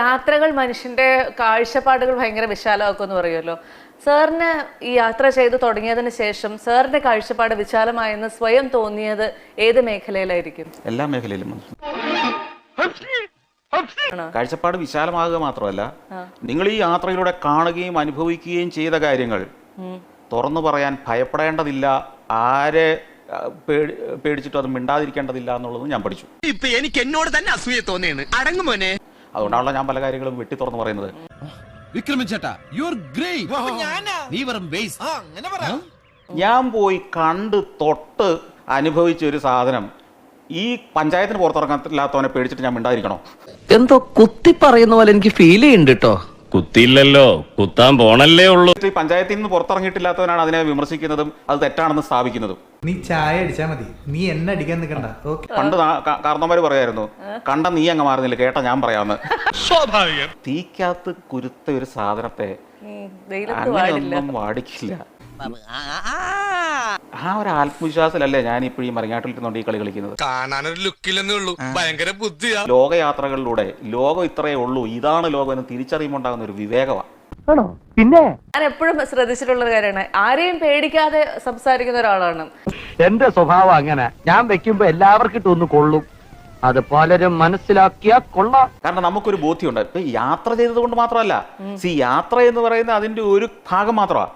യാത്രകൾ മനുഷ്യന്റെ കാഴ്ചപ്പാടുകൾ ഭയങ്കര വിശാലമാക്കുമെന്ന് പറയുമല്ലോ. സാറിന് ഈ യാത്ര ചെയ്തു തുടങ്ങിയതിന് ശേഷം സാറിന്റെ കാഴ്ചപ്പാട് വിശാലമായെന്ന് സ്വയം തോന്നിയത് ഏത് മേഖലയിലായിരിക്കും? എല്ലാ മേഖലയിലും കാഴ്ചപ്പാട് വിശാലമാകുക മാത്രമല്ല നിങ്ങൾ ഈ യാത്രയിലൂടെ കാണുകയും അനുഭവിക്കുകയും ചെയ്ത കാര്യങ്ങൾ തുറന്നു പറയാൻ ഭയപ്പെടേണ്ടതില്ല ആരെ പേടിച്ചിട്ട് പേടി പേടിച്ചിട്ടും അത് മിണ്ടാതിരിക്കേണ്ടതില്ല എന്നുള്ളത് ഞാൻ പഠിച്ചു. ഇപ്പൊ എനിക്ക് എന്നോട് തന്നെ അസൂയ തോന്നിയാണ്. അടങ്ങു മോനെ. അതുകൊണ്ടാണല്ലോ ഞാൻ പല കാര്യങ്ങളും വെട്ടി തുറന്ന് പറയുന്നത്. യു ആർ ഗ്രേറ്റ് ഞാൻ പോയി കണ്ട് തൊട്ട് അനുഭവിച്ച ഒരു സാധനം. ഈ പഞ്ചായത്തിന് പുറത്തിറങ്ങാത്തില്ലാത്തവനെ പേടിച്ചിട്ട് ഞാൻ മിണ്ടാതിരിക്കണോ? എന്തോ കുത്തി പറയുന്ന പോലെ എനിക്ക് ഫീൽ ചെയ്യുന്നുണ്ട് കേട്ടോ കുത്തിയില്ലല്ലോ കുത്താൻ പോണല്ലേ ഉള്ളൂ. ഈ പഞ്ചായത്തിൽ നിന്ന് പുറത്തിറങ്ങിയിട്ടില്ലാത്തവനാണ് അതിനെ വിമർശിക്കുന്നതും അത് തെറ്റാണെന്ന് സ്ഥാപിക്കുന്നതും. നീ ചായ അടിച്ചാ മതി. നീ എന്നെ അടിക്കാൻ നിൽക്കണ്ട ഓക്കെ. പണ്ട് കാർന്നമാര് പറയായിരുന്നു കണ്ട നീ അങ്ങ് മാറുന്നില്ല കേട്ട ഞാൻ പറയാന്ന്. സ്വാഭാവികം. തീക്കകത്ത് കുരുത്ത ഒരു സാധനത്തെ അങ്ങനെയൊന്നും വാടിക്കില്ല. ആ ഒരു ആത്മവിശ്വാസത്തിലല്ലേ ഞാൻ ഇപ്പോഴും ഈ മറിഞ്ഞാട്ടിലിരുന്നോണ്ട് ഈ കളി കളിക്കുന്നത്? കാണാനൊരു ലുക്കില്ലെന്നേ ഉള്ളൂ. ഭയങ്കര ബുദ്ധിയാ. ലോകയാത്രകളിലൂടെ ലോകം ഇത്രയേ ഉള്ളൂ ഇതാണ് ലോകം എന്ന് തിരിച്ചറിയുമ്പോൾ ഉണ്ടാകുന്ന ഒരു വിവേകമാണ് പിന്നെ? ഞാൻ എപ്പോഴും ശ്രദ്ധിച്ചിട്ടുള്ള ഒരു കാര്യമാണ്. ആരെയും പേടിക്കാതെ സംസാരിക്കുന്ന ഒരാളാണ്. എന്റെ സ്വഭാവം അങ്ങനെ. ഞാൻ വെക്കുമ്പോ എല്ലാവർക്കും ഇട്ടൊന്ന് കൊള്ളും. അത് പലരും മനസ്സിലാക്കിയാ കൊള്ളാം. കാരണം നമുക്കൊരു ബോധ്യമുണ്ട്. ഇപ്പൊ യാത്ര ചെയ്തത് കൊണ്ട് മാത്രമല്ല സി യാത്ര എന്ന് പറയുന്നത് അതിന്റെ ഒരു ഭാഗം മാത്രമാണ്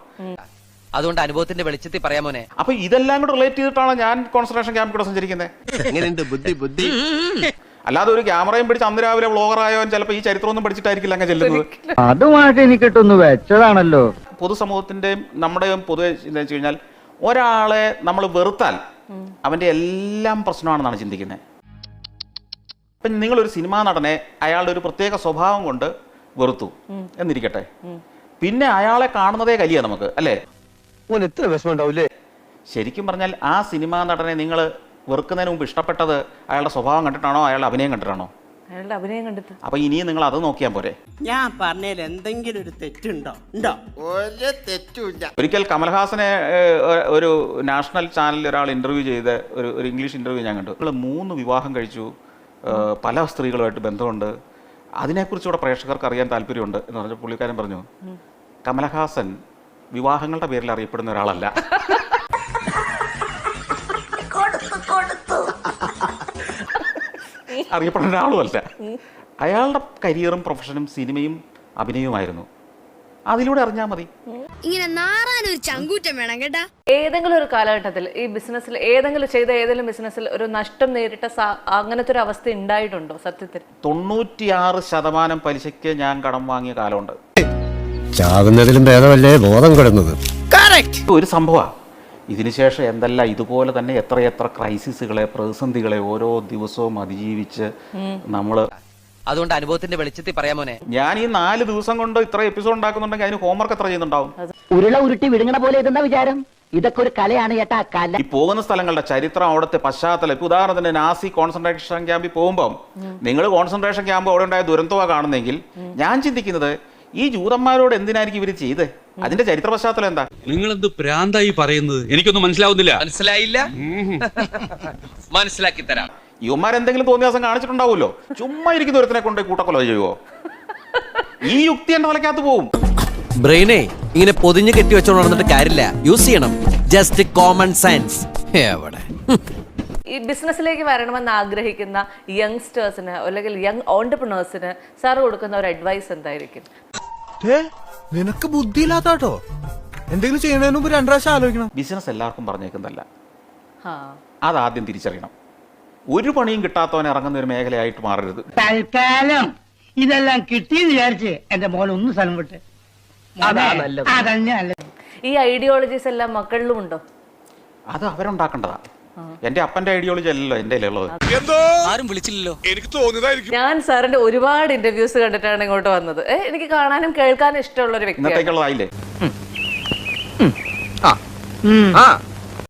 അതുകൊണ്ട് അനുഭവത്തിന്റെ വെളിച്ചത്തിൽ പറയാമോനെ അപ്പൊ ഇതെല്ലാം കൂടെ റിലേറ്റ് ചെയ്തിട്ടാണ് ഞാൻ കോൺസെൻട്രേഷൻ ക്യാമ്പ് കൂടെ സഞ്ചരിക്കുന്നത് എങ്ങനെയുണ്ട്? ബുദ്ധി ബുദ്ധി. അല്ലാതെ ഒരു ക്യാമറയും പിടിച്ച് അന്ന് രാവിലെ വ്ളോഗറായവൻ ചിലപ്പോൾ ഈ ചരിത്രമൊന്നും പഠിച്ചിട്ടായിരിക്കില്ല അങ്ങ് ചെല്ലുന്നത്. അതുമായിട്ട് എനിക്കിട്ടൊന്ന് വെച്ചതാണല്ലോ. പൊതുസമൂഹത്തിന്റെയും നമ്മുടെയും പൊതുവെ എന്താ വെച്ച് കഴിഞ്ഞാൽ ഒരാളെ നമ്മൾ വെറുത്താൽ അവന്റെ എല്ലാം പ്രശ്നമാണെന്നാണ് ചിന്തിക്കുന്നത് നിങ്ങൾ ഒരു സിനിമാ നടനെ അയാളുടെ ഒരു പ്രത്യേക സ്വഭാവം കൊണ്ട് വെറുത്തു. എന്നിരിക്കട്ടെ. പിന്നെ അയാളെ കാണുന്നതേ കലിയ നമുക്ക് അല്ലേ? എത്ര വിഷമം ഉണ്ടാവൂലേ ശരിക്കും പറഞ്ഞാൽ ആ സിനിമാ നടനെ നിങ്ങൾ വെറുക്കുന്നതിന് മുമ്പ് ഇഷ്ടപ്പെട്ടത് അയാളുടെ സ്വഭാവം കണ്ടിട്ടാണോ അയാളുടെ അഭിനയം കണ്ടിട്ടാണോ? അയാളുടെ അഭിനയം കണ്ടിട്ട്. അപ്പൊ ഇനിയും നിങ്ങൾ അത് നോക്കിയാൽ പോരെ. ഞാൻ പറഞ്ഞതിൽ എന്തെങ്കിലും ഒരു തെറ്റുണ്ടോ? ഉണ്ടോ? ഒരു തെറ്റുമില്ല. ഒരിക്കൽ കമൽഹാസനെ ഏഹ്, ഒ- ഒരു നാഷണൽ ചാനലിൽ ഒരാൾ ഇന്റർവ്യൂ ചെയ്ത് ഒരു ഒരു ഇംഗ്ലീഷ് ഇന്റർവ്യൂ ഞാൻ കണ്ടു. നിങ്ങൾ മൂന്ന് വിവാഹം കഴിച്ചു. ഏഹ്, പല സ്ത്രീകളുമായിട്ട് ബന്ധമുണ്ട്. അതിനെക്കുറിച്ച് ഇവിടെ പ്രേക്ഷകർക്ക് അറിയാൻ താല്പര്യമുണ്ട് എന്ന് പറഞ്ഞ പുള്ളിക്കാരൻ പറഞ്ഞു കമലഹാസൻ വിവാഹങ്ങളുടെ പേരിൽ അറിയപ്പെടുന്ന ഒരാളല്ല. അറിയപ്പെടുന്ന ഒരാളുമല്ല അയാളുടെ കരിയറും പ്രൊഫഷനും സിനിമയും അഭിനയവുമായിരുന്നു. അതിലൂടെ അറിഞ്ഞാൽ മതി. ഇങ്ങനെ നാറാനൊരു ചങ്കൂറ്റം വേണം കേട്ടാ. ഏതെങ്കിലും ഒരു കാലഘട്ടത്തിൽ ഈ ബിസിനസ്സിൽ ഏതെങ്കിലും ചെയ്ത ഏതെങ്കിലും ബിസിനസ്സിൽ ഒരു നഷ്ടം നേരിട്ട അങ്ങനത്തെ ഒരു അവസ്ഥ ഉണ്ടായിട്ടുണ്ടോ സത്യത്തിൽ? തൊണ്ണൂറ്റിയാറ് ശതമാനം പലിശയ്ക്ക് ഞാൻ കടം വാങ്ങിയ കാലമുണ്ട്. ചാകുന്നതിലും ഭേദമല്ലേ? ബോധം കിടന്നത്. ഒരു സംഭവമാണ് ഇതിനുശേഷം എന്തല്ല ഇതുപോലെ തന്നെ എത്രയെത്ര ക്രൈസിസുകളെ പ്രതിസന്ധികളെ ഓരോ ദിവസവും അതിജീവിച്ച് നമ്മൾ അതുകൊണ്ട് അനുഭവത്തിന്റെ വെളിച്ചത്തിൽ പറയാമോനെ ഞാൻ ഈ നാല് ദിവസം കൊണ്ട് ഇത്ര എപ്പിസോഡ് ഉണ്ടാക്കുന്നുണ്ടെങ്കിൽ അതിന് ഹോംവർക്ക് എത്ര ചെയ്യുന്നുണ്ടാവും? ഉരുള ഉരുട്ടി വിഴുങ്ങണ പോലെ ഇതെന്താ വിചാരം? ഇതൊക്കെ ഒരു കലയാണ് ചേട്ടാ കല. ഈ പോകുന്ന സ്ഥലങ്ങളുടെ ചരിത്രം അവിടുത്തെ പശ്ചാത്തലം. ഇപ്പൊ ഉദാഹരണത്തിന് നാസി കോൺസെൻട്രേഷൻ ക്യാമ്പിൽ പോകുമ്പോൾ നിങ്ങൾ കോൺസെൻട്രേഷൻ ക്യാമ്പ് അവിടെ ഉണ്ടായ ദുരന്തമാണ് കാണുന്നെങ്കിൽ ഞാൻ ചിന്തിക്കുന്നത് ഈ ജൂതന്മാരോട് എന്തിനായിരിക്കും ഇവർ ചെയ്ത്? അതിന്റെ ചരിത്ര പശ്ചാത്തലം എന്താ? നിങ്ങൾ എന്ത് പ്രാന്തായി പറയുന്നത്? എനിക്കൊന്നും മനസ്സിലാവുന്നില്ല. മനസ്സിലായില്ല? മനസ്സിലാക്കി തരാം. യുവമാർ എന്തെങ്കിലും തോന്നിയ ദിവസം കാണിച്ചിട്ടുണ്ടാവുമല്ലോ. ചുമ്മാ ഇരിക്കുന്ന ഒരുത്തിനെ കൊണ്ട് കൂട്ടക്കൊല ചെയ്യുവോ? ഈ യുക്തി എന്റെ തലക്കകത്ത് പോവും. ബ്രെയിനെ ഇങ്ങനെ പൊതിഞ്ഞു കെട്ടി വെച്ചോണ്ട് നടന്നിട്ട് കാര്യമില്ല. യൂസ് ചെയ്യണം. ജസ്റ്റ് കോമൺ സെൻസ് എവിടെ? ഈ ബിസിനസ്സിലേക്ക് വരണമെന്ന് ആഗ്രഹിക്കുന്ന യങ്സ്റ്റേഴ്സിന് അല്ലെങ്കിൽ യങ് ഓണ്ടർപ്രണേഴ്സിന് സാർ കൊടുക്കുന്ന ഒരു അഡ്വൈസ് എന്തായിരിക്കും? നിനക്ക് ബുദ്ധിയില്ലാത്താട്ടോ. എന്തെങ്കിലും ചെയ്യണതിന് മുമ്പ് രണ്ടാഴ്ച ആലോചിക്കണം. ബിസിനസ് എല്ലാവർക്കും പറഞ്ഞേക്കുന്നല്ല ആ അതാദ്യം തിരിച്ചറിയണം. ഒരു പണിയും കിട്ടാത്തവൻ ഇറങ്ങുന്ന ഒരു മേഖലയായിട്ട് മാറരുത്. തൽക്കാലം ഇതെല്ലാം കിട്ടിയെന്ന് വിചാരിച്ച് എന്റെ മോൻ ഒന്ന് സ്ഥലം വിട്ട്. അതന്നെ അല്ല ഈ ഐഡിയോളജീസ് എല്ലാം മക്കളിലും ഉണ്ടോ? അത് അവരുണ്ടാക്കേണ്ടതാ. എന്റെ അപ്പന്റെ ഐഡിയോളജി അല്ലല്ലോ എന്റെ ഉള്ളത് ആരും വിളിച്ചില്ലല്ലോ. എനിക്ക് തോന്നിയതായിരിക്കും ഞാൻ സാറിന്റെ ഒരുപാട് ഇന്റർവ്യൂസ് കണ്ടിട്ടാണ് ഇങ്ങോട്ട് വന്നത്. എനിക്ക് കാണാനും കേൾക്കാനും ഇഷ്ടമുള്ള ഒരു വ്യക്തി ഇന്നത്തേക്കുള്ളതായില്ലേ? ആ.